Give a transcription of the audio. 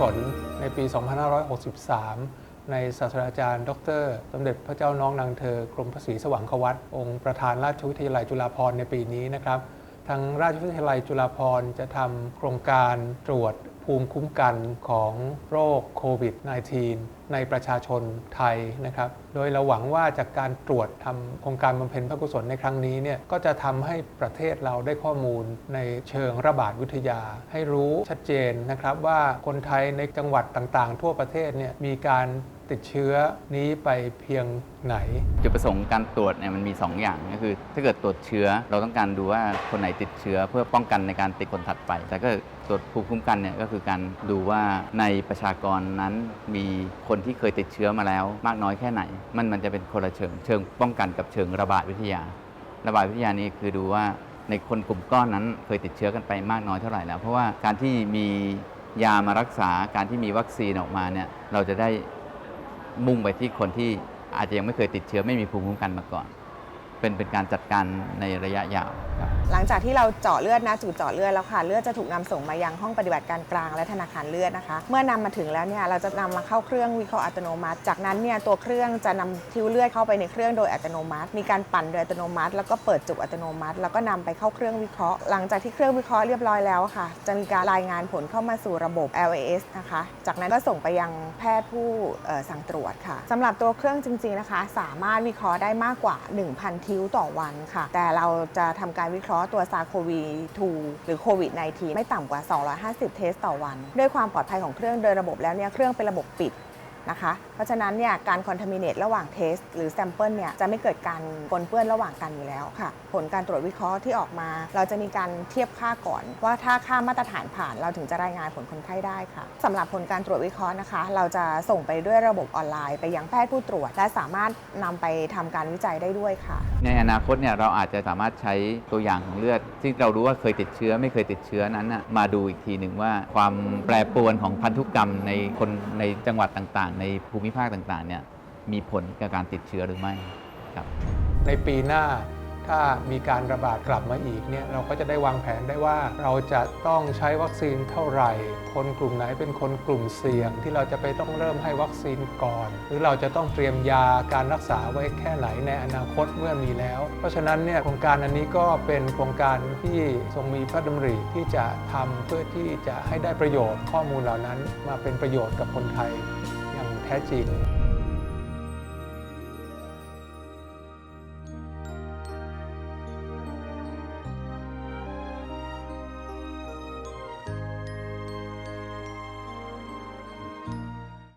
ศลในปี 2563 ในศาสตราจารย์ ดร สมเด็จพระเจ้าน้องนางเธอกรมพระศรีสว่างควัตองค์ประธานราชวิทยาลัยจุฬาภรณ์ในปีนี้นะครับ ทางราชวิทยาลัยจุฬาภรณ์จะทำโครงการตรวจภูมิคุ้มกันของโรคโควิด -19 ในประชาชนไทยนะครับ โดยเราหวังว่าจากการตรวจทำโครงการบำเพ็ญพระกุศลในครั้งนี้เนี่ยก็จะทำให้ประเทศเราได้ข้อมูลในเชิงระบาดวิทยา ให้รู้ชัดเจนนะครับว่าคนไทยในจังหวัดต่างๆ ทั่วประเทศเนี่ยมีการติดเชื้อนี้ไปเพียงไหน จุดประสงค์การตรวจเนี่ยมันมี 2 อย่างก็คือ ถ้าเกิดตรวจเชื้อเราต้องการดูว่าคนไหนติดเชื้อเพื่อป้องกันในการติดคนถัดไป แต่ก็ตรวจภูมิคุ้มกันเนี่ยก็คือการดูว่าในประชากรนั้นมีคนนที่เคยติดเชื้อมาแล้ว มากน้อยแค่ไหน มันมันจะเป็นคนละเชิง เชิงป้องกันกับเชิงระบาดวิทยา ระบาดวิทยานี่คือดูว่าในคนกลุ่มก้อนนั้นเคยติดเชื้อกันไปมากน้อยเท่าไหร่แล้ว เพราะว่าการที่มียามารักษาการที่มีวัคซีนออกมาเนี่ยเราจะได้มุ่งไปที่คนที่อาจจะยังไม่เคยติดเชื้อไม่มีภูมิคุ้มกันมาก่อน เป็นเป็นการจัดการในระยะยาว หลังจากที่เราเจาะเลือดนะจุดเจาะเลือดแล้วค่ะเลือดจะถูกนำส่งมายังห้องปฏิบัติการกลางและธนาคารเลือดนะคะ เมื่อนำมาถึงแล้วเนี่ยเราจะนำมาเข้าเครื่องวิเคราะห์อัตโนมัติ จากนั้นเนี่ยตัวเครื่องจะนำทิวเลือดเข้าไปในเครื่องโดยอัตโนมัติ มีการปั่นโดยอัตโนมัติ แล้วก็เปิดจุกอัตโนมัติ แล้วก็นำไปเข้าเครื่องวิเคราะห์ หลังจากที่เครื่องวิเคราะห์เรียบร้อยแล้วค่ะ จะมีการรายงานผลเข้ามาสู่ระบบ LAS นะคะ จากนั้นก็ส่งไปยังแพทย์ผู้สั่งตรวจค่ะสำหรับตัวเครื่องจริง ๆนะคะ สามารถวิเคราะห์ได้มากกว่า 1,000 ทิวต่อวันค่ะ แต่เราจะทำการวิเคราะห์ตัวซาโควี 2 หรือโควิด -19 ไม่ต่ำกว่า 250 เทสต่อวัน ด้วยความปลอดภัยของเครื่องโดยระบบแล้วเนี่ยเครื่องเป็นระบบปิด นะคะ เพราะฉะนั้นเนี่ยการคอนทามิเนตระหว่างเทสหรือแซมเปิลเนี่ยจะไม่เกิดการปนเปื้อนระหว่างกันอยู่แล้วค่ะ ผลการตรวจวิเคราะห์ที่ออกมา เราจะมีการเทียบค่าก่อน ว่าถ้าค่ามาตรฐานผ่านเราถึงจะรายงานผลคนไข้ได้ค่ะสำหรับผลการตรวจวิเคราะห์นะคะ เราจะส่งไปด้วยระบบออนไลน์ ไปยังแพทย์ผู้ตรวจ และสามารถนำไปทำการวิจัยได้ด้วยค่ะ ในอนาคตเนี่ยเราอาจจะสามารถใช้ตัวอย่างของเลือด ที่เรารู้ว่าเคยติดเชื้อไม่เคยติดเชื้อนั้นนะมาดูอีกทีหนึ่งว่า ความแปรปรวนของพันธุกรรมในคนในจังหวัดต่างๆในภูมิภาคต่างๆเนี่ยมีผลกับการติดเชื้อหรือไม่ครับในปีหน้าถ้ามีการระบาดกลับมาอีกเนี่ยเราก็จะได้วางแผนได้ว่าเราจะต้องใช้วัคซีนเท่าไหร่ คนกลุ่มไหนเป็นคนกลุ่มเสี่ยง ที่เราจะไปต้องเริ่มให้วัคซีนก่อน หรือเราจะต้องเตรียมยาการรักษาไว้แค่ไหนในอนาคตเมื่อมีแล้ว เพราะฉะนั้นเนี่ยโครงการอันนี้ก็เป็นโครงการที่ทรงมีพระดำริที่จะทำเพื่อที่จะให้ได้ประโยชน์ข้อมูลเหล่านั้นมาเป็นประโยชน์กับคนไทย แท้จริง